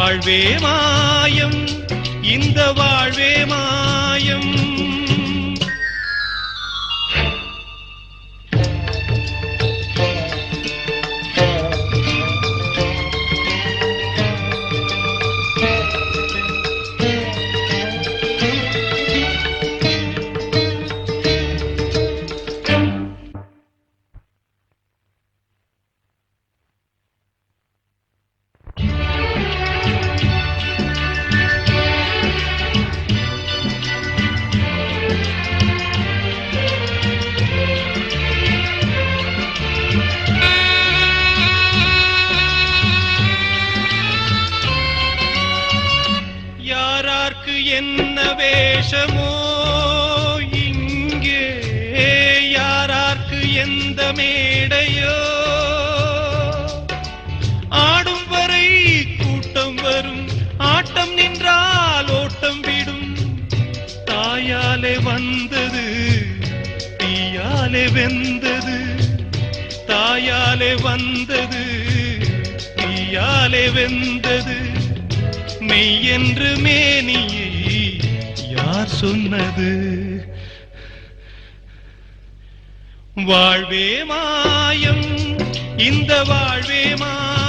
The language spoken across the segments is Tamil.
வாழ்வே மாயம். இந்த வாழ்வே மாயம். வெந்தது தாயாலே வந்தது தீயாலே வெந்தது. மெய் என்று மேனியை யார் சொன்னது? வாழ்வே மாயம் இந்த வாழ்வே மாயம்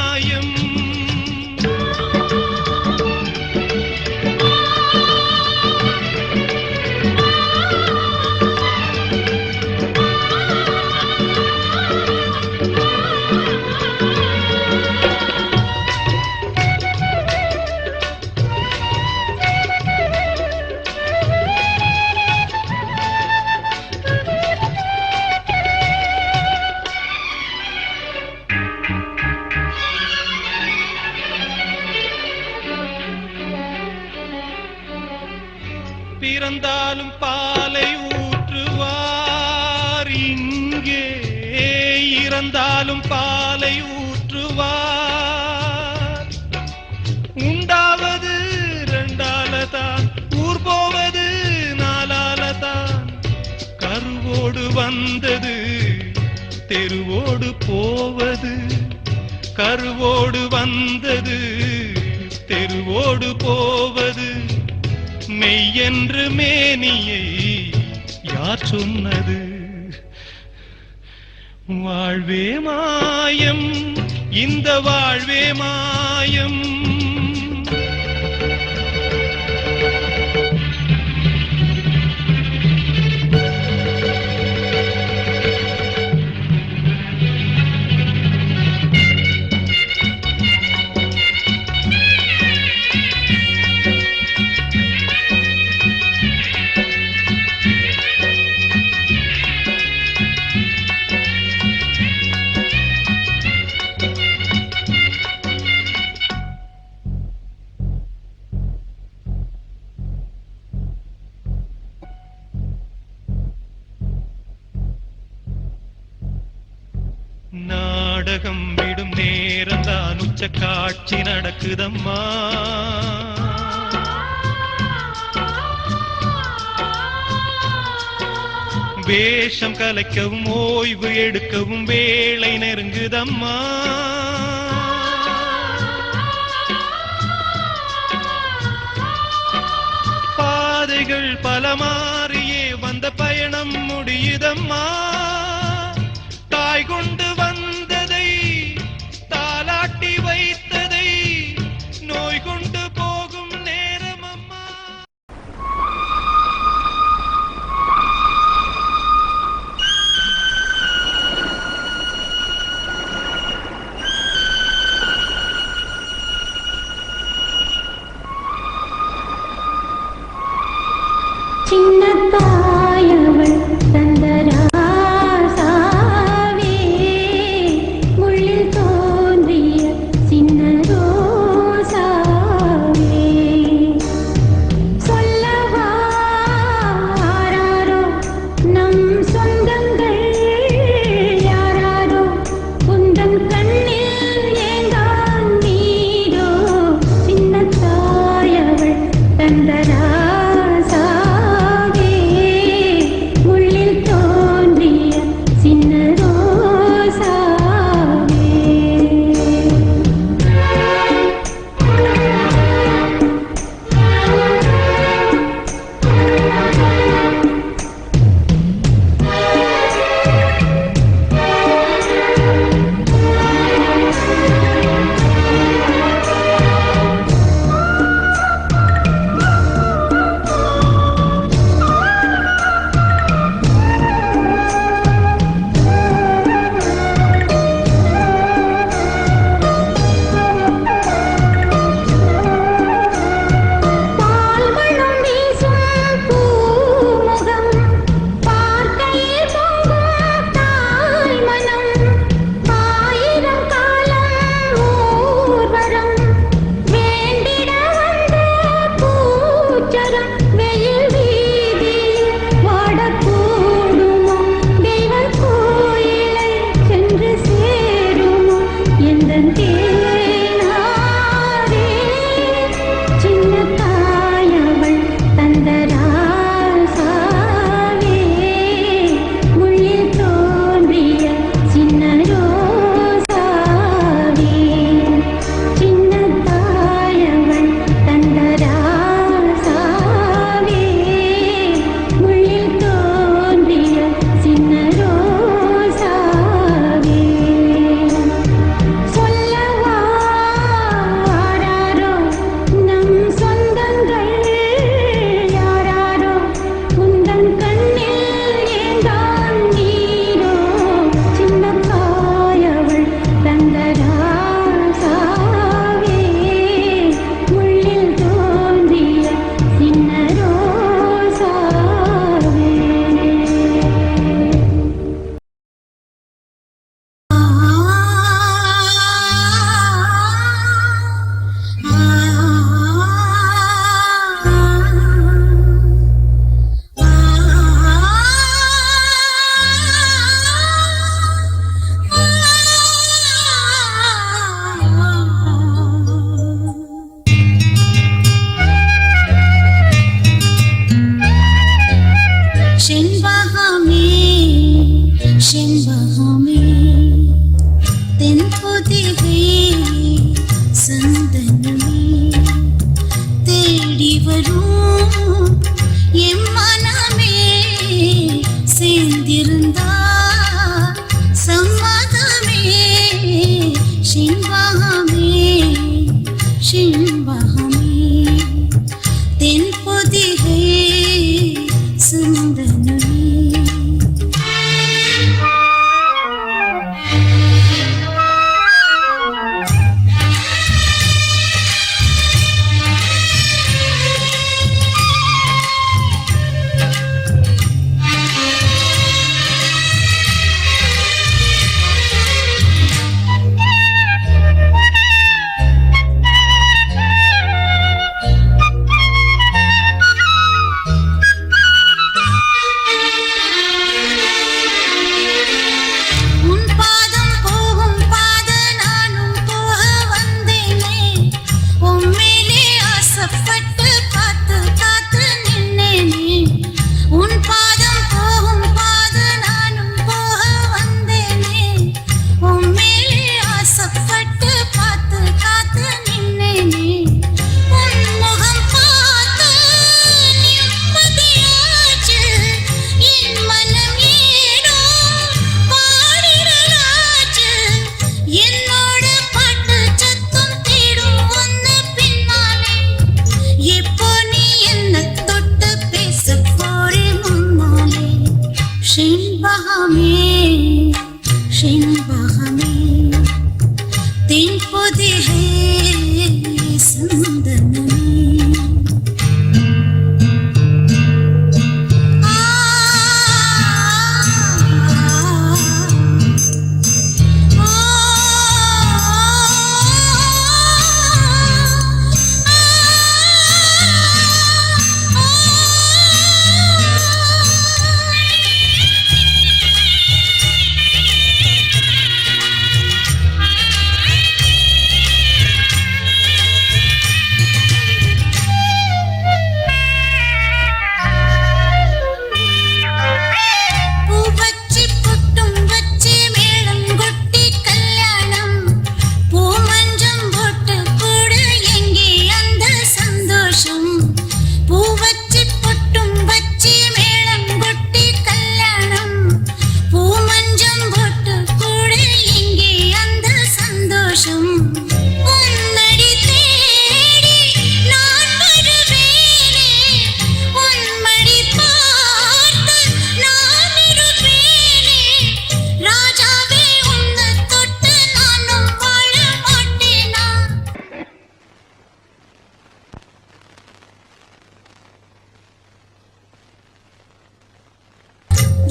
போவது கருவோடு வந்தது தெருவோடு போவது. மெய்யென்று மேனியை யார் சொன்னது? வாழ்வே மாயம் இந்த வாழ்வே மாயம். நாடகம் விடும் நேரம் தான் உச்ச காட்சி நடக்குதம்மா. வேஷம் கலைக்கவும் ஓய்வு எடுக்கவும் வேலை நெருங்குதம்மா. பாதைகள் பல மாறியே வந்த பயணம் முடியுதம்மா. on me.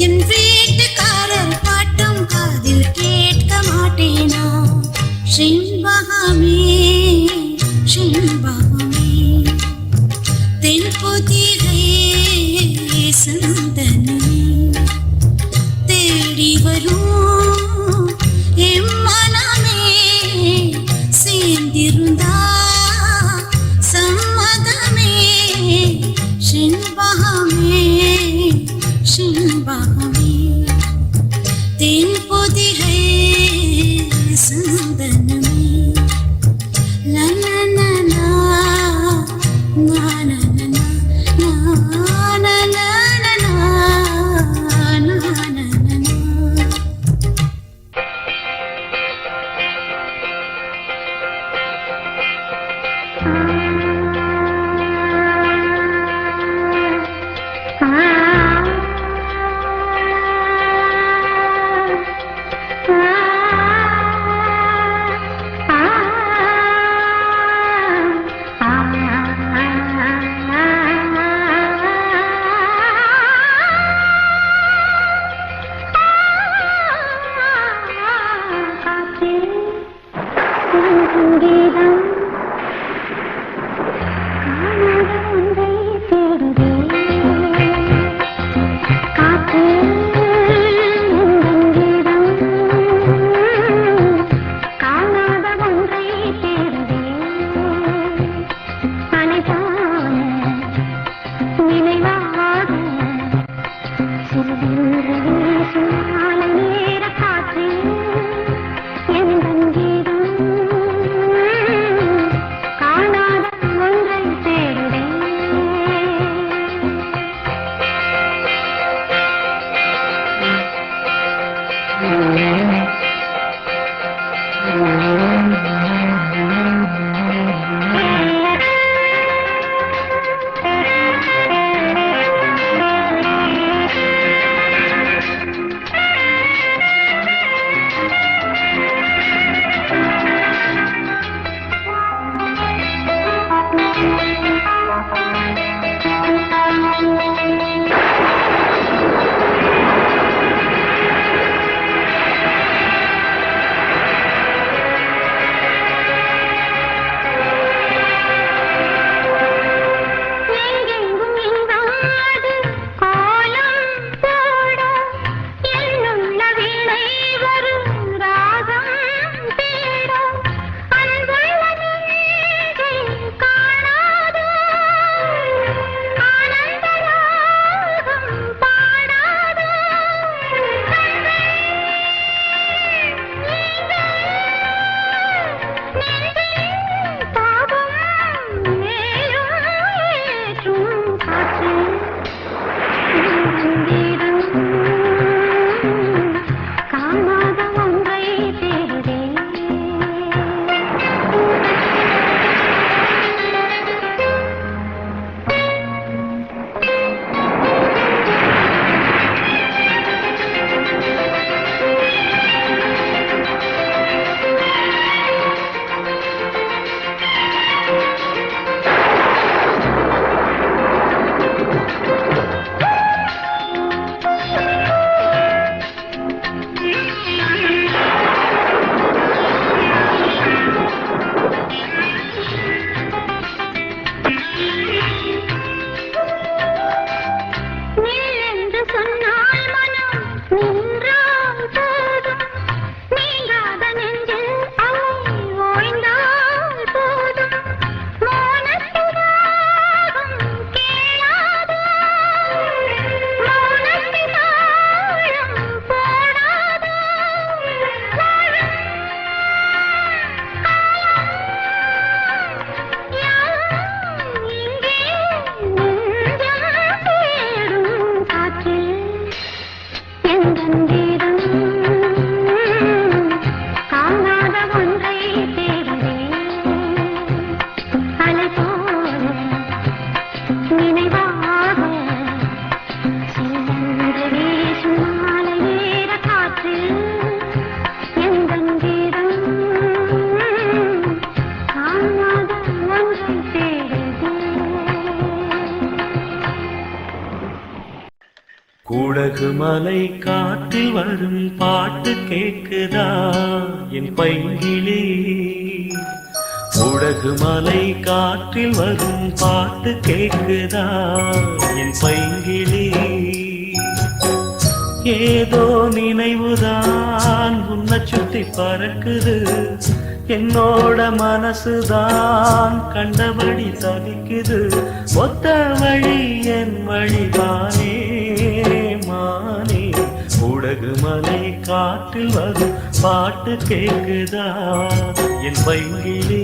என் வீட்டுக்காரர் பாட்டம் காதில் கேட்க மாட்டேனா? சிம்பகமே சிம்பகமே தென் புதிகை சந்தனமே தேடி வரும் வடக்கு மலை காற்றில் வரும் பாட்டு கேட்குதா என் பைங்கிளி. உடகு மலை காற்றில் வரும் பாட்டு கேட்குதா என் பைங்கிளி. ஏதோ நினைவுதான் உன்னை சுத்தி பறக்குது. என்னோட மனசுதான் கண்டபடி தவிக்குது. ஒத்த வழி என் வழிதானே. மானே உடகு மலை காட்டில் வரும் பாட்டு கேக்குதா? என் பைங்கிலே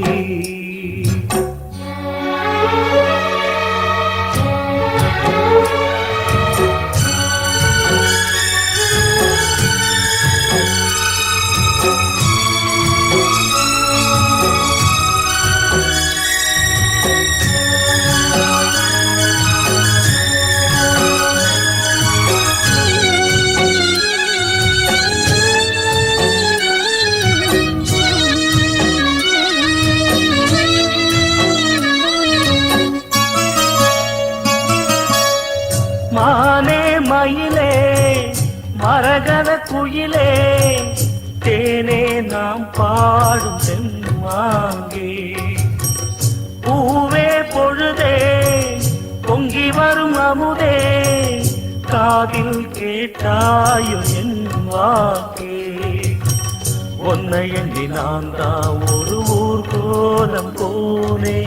பாடும் தென்மாங்கே பூவே பொழுதே பொங்கி வரும் அமுதே காதில் கேட்டாயோ என் வாக்கே. உன்னை எண்ணி நான் தான் ஒரு ஊர் கோலம் போனே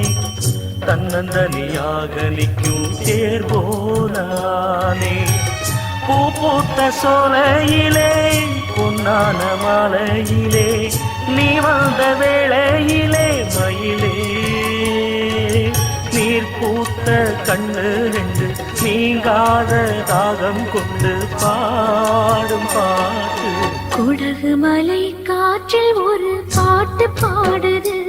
தன்னந்தனியாக நிற்கும் தேர் போனானே பூ பூத்த சோலையிலே பொன்னான மாலையிலே நீ வந்த வேளையிலே மயிலே. நீர் பூத்த கண்ணு ரெண்டு நீங்காத தாகம் கொண்டு பாடும் பாட்டு. குடகு மலை காற்றில் ஒரு பாட்டு பாடுது.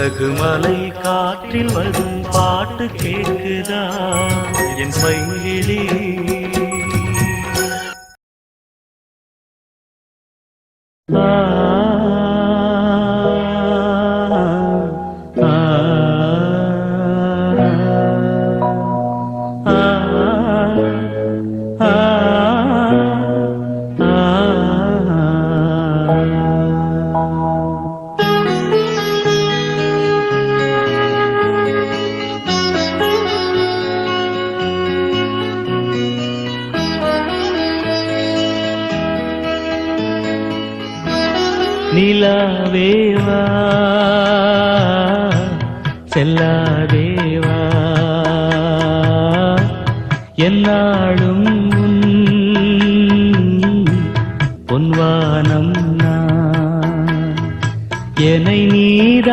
உலகு மலை காற்றில் வரும் பாட்டு கேட்குதா? என் பைங்கிளி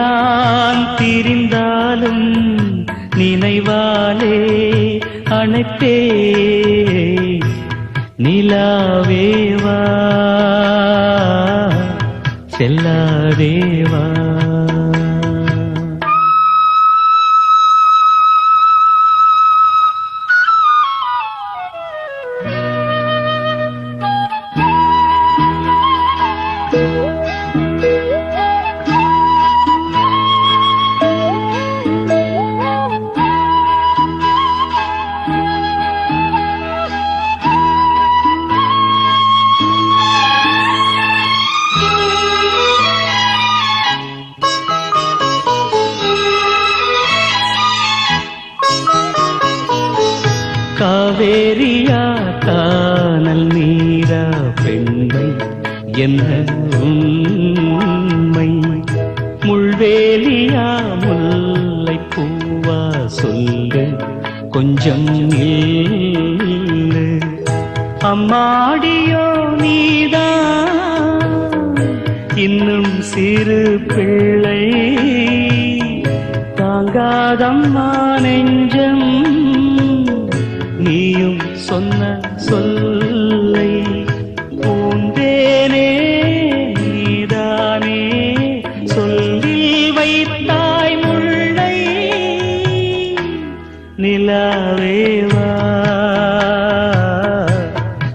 நான் திரிந்தாலும் நினைவாலே அணைப்பே நிலாவேவா செல்லாதேவா காவேரியா கானல் நீரா பெண்மை என்ன உண்மை? முள்வேலியா முல்லை பூவா சொல்லு கொஞ்சம் அம்மாடியோ நீதா இன்னும் சிறு பிள்ளை. தாங்காதம்மா நெஞ்சம் சொன்ன சொல்லை பூந்தேனே நீதானே. சொல்லில் வைத்தாய் முல்லை நிலாவேவா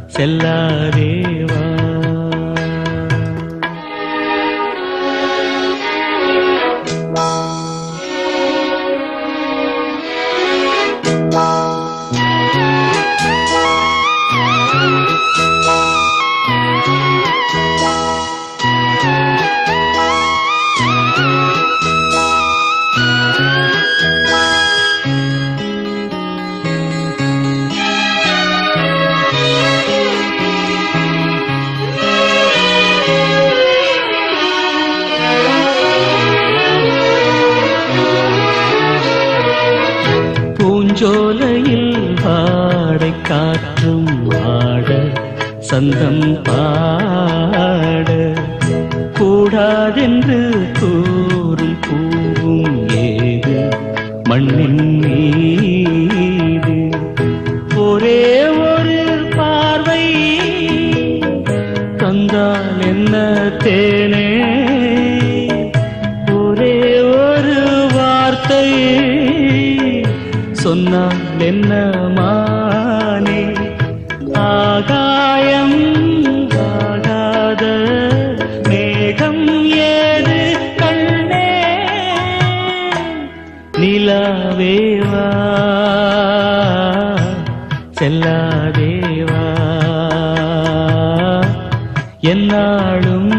செல்லா சந்தம் பாட கூடாதென்று கூறும் பூவும் ஏது மண்ணின் மீது. ஒரே நாளும்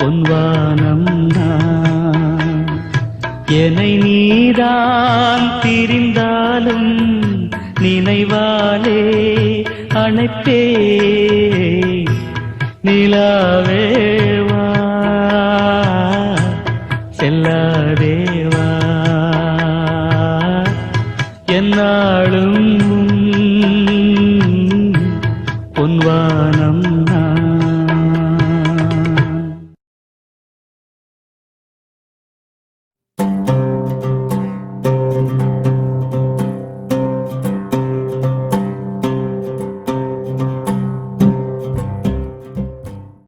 பொன்வானம் நான். என்னை நீதான் திரிந்தாலும் நினைவாலே அணைப்பே நிலாவேவா செல்லாதேவா என்னாலும் பொன்வானம்